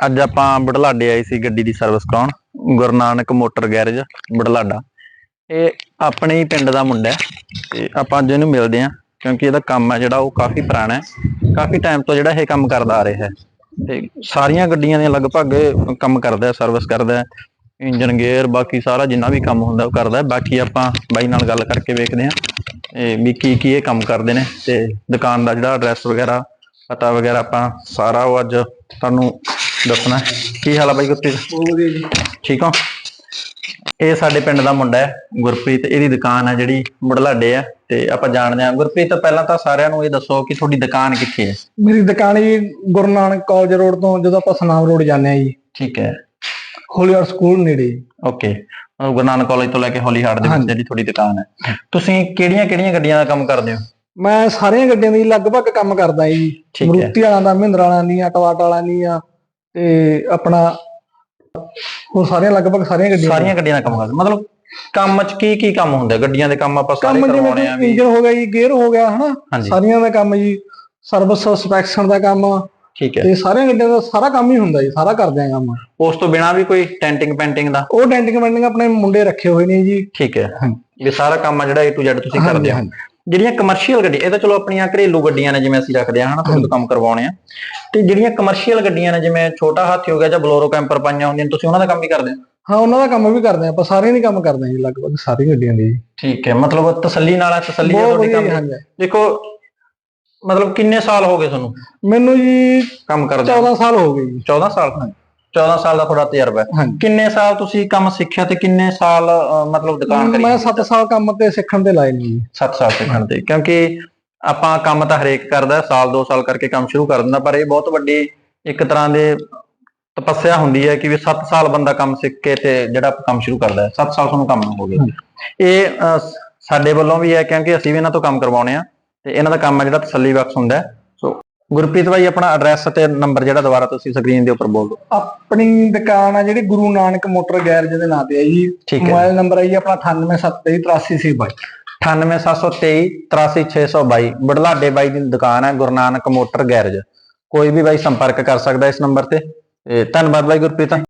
ਅੱਜ ਆਪਾਂ ਬੁਢਲਾਡੇ ਆਏ ਸੀ ਗੱਡੀ ਦੀ ਸਰਵਿਸ ਕਰਾਉਣ, ਗੁਰੂ ਨਾਨਕ ਮੋਟਰ ਗੈਰੇਜ ਬੁਢਲਾਡਾ ਇਹ ਆਪਣੇ ਹੀ ਪਿੰਡ ਦਾ ਮੁੰਡਾ ਹੈ ਤੇ ਆਪਾਂ ਅੱਜ ਇਹਨੂੰ ਮਿਲਦੇ ਹਾਂ ਕਿਉਂਕਿ ਇਹਦਾ ਕੰਮ ਹੈ ਜਿਹੜਾ ਉਹ ਕਾਫੀ ਪੁਰਾਣਾ ਹੈ, ਕਾਫੀ ਟਾਈਮ ਤੋਂ ਜਿਹੜਾ ਇਹ ਕੰਮ ਕਰਦਾ ਆ ਰਿਹਾ ਹੈ। ਤੇ ਸਾਰੀਆਂ ਗੱਡੀਆਂ ਦੇ ਲਗਭਗ ਕੰਮ ਕਰਦਾ ਹੈ ਸਰਵਿਸ ਕਰਦਾ ਹੈ ਇੰਜਨ ਗੇਅਰ ਬਾਕੀ ਸਾਰਾ ਜਿੰਨਾ ਵੀ ਕੰਮ ਹੁੰਦਾ ਉਹ ਕਰਦਾ ਬਾਕੀ ਆਪਾਂ ਬਾਈ ਨਾਲ ਗੱਲ ਕਰਕੇ ਵੇਖਦੇ ਹਾਂ ਇਹ ਵੀ ਕੀ ਕੀ ਇਹ ਕੰਮ ਕਰਦੇ ਨੇ ਤੇ ਦੁਕਾਨ ਦਾ ਜਿਹੜਾ ਐਡਰੈਸ ਵਗੈਰਾ, ਪਤਾ ਵਗੈਰਾ ਆਪਾਂ ਸਾਰਾ ਉਹ ਅੱਜ ਤੁਹਾਨੂੰ ਦੱਸਣਾ। ਕੀ ਹਾਲ ਆ ਬਾਈ ਗੁਰਪ੍ਰੀਤ? ਬਹੁਤ ਵਧੀਆ ਜੀ। ਠੀਕ ਹੋ? ਇਹ ਸਾਡੇ ਪਿੰਡ ਦਾ ਮੁੰਡਾ ਹੈ ਗੁਰਪ੍ਰੀਤ। ਇਹਦੀ ਦੁਕਾਨ ਹੈ ਜਿਹੜੀ ਮੁੜਲਾਡੇ ਆ ਤੇ ਆਪਾਂ ਜਾਣਦੇ ਹਾਂ। ਗੁਰਪ੍ਰੀਤ ਪਹਿਲਾਂ ਤਾਂ ਸਾਰਿਆਂ ਨੂੰ ਇਹ ਦੱਸੋ ਕਿ ਤੁਹਾਡੀ ਦੁਕਾਨ ਕਿੱਥੇ ਹੈ? ਮੇਰੀ ਦੁਕਾਨ ਜੀ ਗੁਰੂ ਨਾਨਕ ਕਾਲਜ ਰੋਡ ਤੋਂ ਜਦੋਂ ਆਪਾਂ ਸਨਾਮ ਰੋਡ ਜਾਂਦੇ ਆ ਜੀ। ਠੀਕ ਹੈ। ਹੋਲੀਅਰ ਸਕੂਲ ਨੇੜੇ। ਓਕੇ। ਗੁਰੂ ਨਾਨਕ ਕਾਲਜ ਤੋਂ ਲੈ ਕੇ ਹੌਲੀ ਹਾਰਟ ਦੇ ਵਿੱਚ। ਜਿਹੜੀ ਤੁਹਾਡੀ ਦੁਕਾਨ ਹੈ। ਤੁਸੀਂ ਕਿਹੜੀਆਂ ਕਿਹੜੀਆਂ ਗੱਡੀਆਂ ਦਾ ਕੰਮ ਕਰਦੇ ਹੋ? ਮੈਂ ਸਾਰੀਆਂ ਗੱਡੀਆਂ ਦੀ ਲਗਭਗ ਕੰਮ ਕਰਦਾ ਜੀ। ਮਰੂਤੀ ਵਾਲਾਂ ਦਾ ਮਹਿੰਦਰਾ ਵਾਲਾਂ ਦੀਆਂ ਟਵਾਟਾ ਵਾਲਾਂ ਦੀਆਂ ਤੇ ਆਪਣਾ ਹੋਰ ਸਾਰੀਆਂ ਲਗਭਗ ਸਾਰੀਆਂ ਗੱਡੀਆਂ ਸਾਰੀਆਂ ਗੱਡੀਆਂ ਦਾ ਕੰਮ ਕਰਦੇ। ਮਤਲਬ ਕੰਮ 'ਚ ਕੀ ਕੀ ਕੰਮ ਹੁੰਦਾ? ਗੱਡੀਆਂ ਦੇ ਕੰਮ ਆਪਾਂ ਸਾਰੇ ਕੰਮ ਕਰਵਾਉਣੇ ਆ ਜਿਵੇਂ ਇੰਜਨ ਹੋ ਗਿਆ ਜੀ ਗੇਅਰ ਹੋ ਗਿਆ ਹਨਾ? ਸਾਰੀਆਂ ਦਾ ਕੰਮ ਜੀ ਸਰਵਿਸ ਸਪੈਕਸ਼ਨ ਦਾ ਕੰਮ। ਠੀਕ ਹੈ। ਤੇ ਸਾਰੀਆਂ ਗੱਡੀਆਂ ਦਾ ਸਾਰਾ ਕੰਮ ਹੀ ਹੁੰਦਾ ਜੀ ਸਾਰਾ ਕਰਦੇ ਆ ਕੰਮ। ਉਸ ਤੋਂ ਬਿਨਾ ਵੀ ਕੋਈ ਟੈਂਟਿੰਗ ਪੈਂਟਿੰਗ ਦਾ? ਉਹ ਡੈਂਟਿੰਗ ਮੈਂਟਿੰਗ ਆਪਣੇ ਮੁੰਡੇ ਰੱਖੇ ਹੋਏ ਨੇ ਜੀ। ਠੀਕ ਹੈ। ਇਹ ਸਾਰਾ ਕੰਮ ਆ ਜਿਹੜਾ A to Z ਤੁਸੀਂ ਕਰਦੇ ਹੋ। ਜਿਹੜੀਆਂ ਕਮਰਸ਼ੀਅਲ ਗੱਡੀ ਇਹ ਤਾਂ ਚਲੋ ਆਪਣੀਆਂ ਘਰੇਲੂ ਗੱਡੀਆਂ ਨੇ ਜਿਵੇਂ ਅਸੀਂ ਰੱਖਦੇ ਹਾਂ ਹਨਾ ਕੰਮ ਕਰਵਾਉਣੇ ਆ। ਤੇ ਜਿਹੜੀਆਂ ਕਮਰਸ਼ੀਅਲ ਗੱਡੀਆਂ ਨੇ ਜਿਵੇਂ ਛੋਟਾ ਹਾਥੀ ਹੋ ਗਿਆ ਜਾਂ ਬਲੋਰੋ ਕੈਂਪਰ ਪਾਈਆਂ ਹੁੰਦੀਆਂ ਤੁਸੀਂ ਉਹਨਾਂ ਦਾ ਕੰਮ ਵੀ ਕਰਦੇ ਹੋ? ਹਾਂ ਉਹਨਾਂ ਦਾ ਕੰਮ ਵੀ ਕਰਦੇ ਆ ਆਪਾਂ ਸਾਰਿਆਂ ਦੀ ਕੰਮ ਕਰਦੇ ਆ ਜੀ ਲਗਭਗ ਸਾਰੀਆਂ ਗੱਡੀਆਂ ਦੀ ਜੀ। ਠੀਕ ਹੈ ਮਤਲਬ ਤਸੱਲੀ ਨਾਲ ਹੈ, ਤਸੱਲੀ ਬਹੁਤ ਤੁਹਾਡੀ ਕੰਮ ਦੇਖੋ ਮਤਲਬ ਕਿੰਨੇ ਸਾਲ ਹੋ ਗਏ ਤੁਹਾਨੂੰ ਮੈਨੂੰ ਜੀ ਕੰਮ ਕਰਦੇ 14 ਸਾਲ ਹੋ ਗਏ ਜੀ। 14 ਸਾਲ 14 ਸਾਲ ਦਾ ਤੁਹਾਡਾ ਤਜਰਬਾ ਹੈ। ਹਾਂਜੀ। ਕਿੰਨੇ ਸਾਲ ਤੁਸੀਂ ਕੰਮ ਸਿੱਖਿਆ ਤੇ ਕਿੰਨੇ ਸਾਲ ਮਤਲਬ ਦੁਕਾਨ ਕਰੀ ਮੈਂ 7 ਸਾਲ ਕੰਮ ਤੇ ਸਿੱਖਣ ਤੇ ਲਾਏ ਨੇ ਜੀ। 7 ਸਾਲ ਸਿੱਖਣ ਤੇ ਕਿਉਂਕਿ ਆਪਾਂ ਕੰਮ ਤਾਂ ਹਰੇਕ ਕਰਦਾ ਹੈ, ਸਾਲ 2 ਸਾਲ ਕਰਕੇ ਕੰਮ ਸ਼ੁਰੂ ਕਰ ਦਿੰਦਾ ਪਰ ਇਹ ਬਹੁਤ ਵੱਡੀ ਇੱਕ ਤਰ੍ਹਾਂ ਦੇ ਤਪੱਸਿਆ ਹੁੰਦੀ ਹੈ ਕਿ ਵੀ 7 ਸਾਲ ਬੰਦਾ ਕੰਮ ਸਿੱਖ ਕੇ ਤੇ ਜਿਹੜਾ ਕੰਮ ਸ਼ੁਰੂ ਕਰਦਾ ਹੈ 7 ਸਾਲ ਤੁਹਾਨੂੰ ਕੰਮ ਹੋ ਗਏ ਇਹ ਸਾਡੇ ਵੱਲੋਂ ਵੀ ਹੈ ਕਿਉਂਕਿ ਅਸੀਂ ਵੀ ਇਹਨਾਂ ਤੋਂ ਕੰਮ ਕਰਵਾਉਣੇ ਆ ਤੇ ਇਹਨਾਂ ਦਾ ਕੰਮ ਹੈ ਜਿਹੜਾ ਤਸੱਲੀ ਬਖਸ਼ ਹੁੰਦਾ ਹੈ। ਗੁਰਪ੍ਰੀਤ ਭਾਈ ਆਪਣਾ ਐਡਰੈਸ ਤੇ ਨੰਬਰ ਜਿਹੜਾ ਦੁਬਾਰਾ ਤੁਸੀਂ ਸਕਰੀਨ ਦੇ ਉੱਪਰ ਬੋਲ ਦਿਓ। ਆਪਣੀ ਦੁਕਾਨ ਆ ਜਿਹੜੀ ਗੁਰੂ ਨਾਨਕ ਮੋਟਰ ਗੈਰਜ ਦੇ ਨਾਂ ਤੇ ਹੈ ਜੀ। ਮੋਬਾਈਲ ਨੰਬਰ ਹੈ ਜੀ ਆਪਣਾ 9873833622 98723 83622 ਬੜਲਾਡੇ ਬਾਈ ਦੀ ਦੁਕਾਨ ਹੈ ਗੁਰੂ ਨਾਨਕ ਮੋਟਰ ਗੈਰੇਜ। ਕੋਈ ਵੀ ਬਾਈ ਸੰਪਰਕ ਕਰ ਸਕਦਾ ਇਸ ਨੰਬਰ ਤੇ। ਤੇ ਧੰਨਵਾਦ ਬਾਈ ਗੁਰਪ੍ਰੀਤ।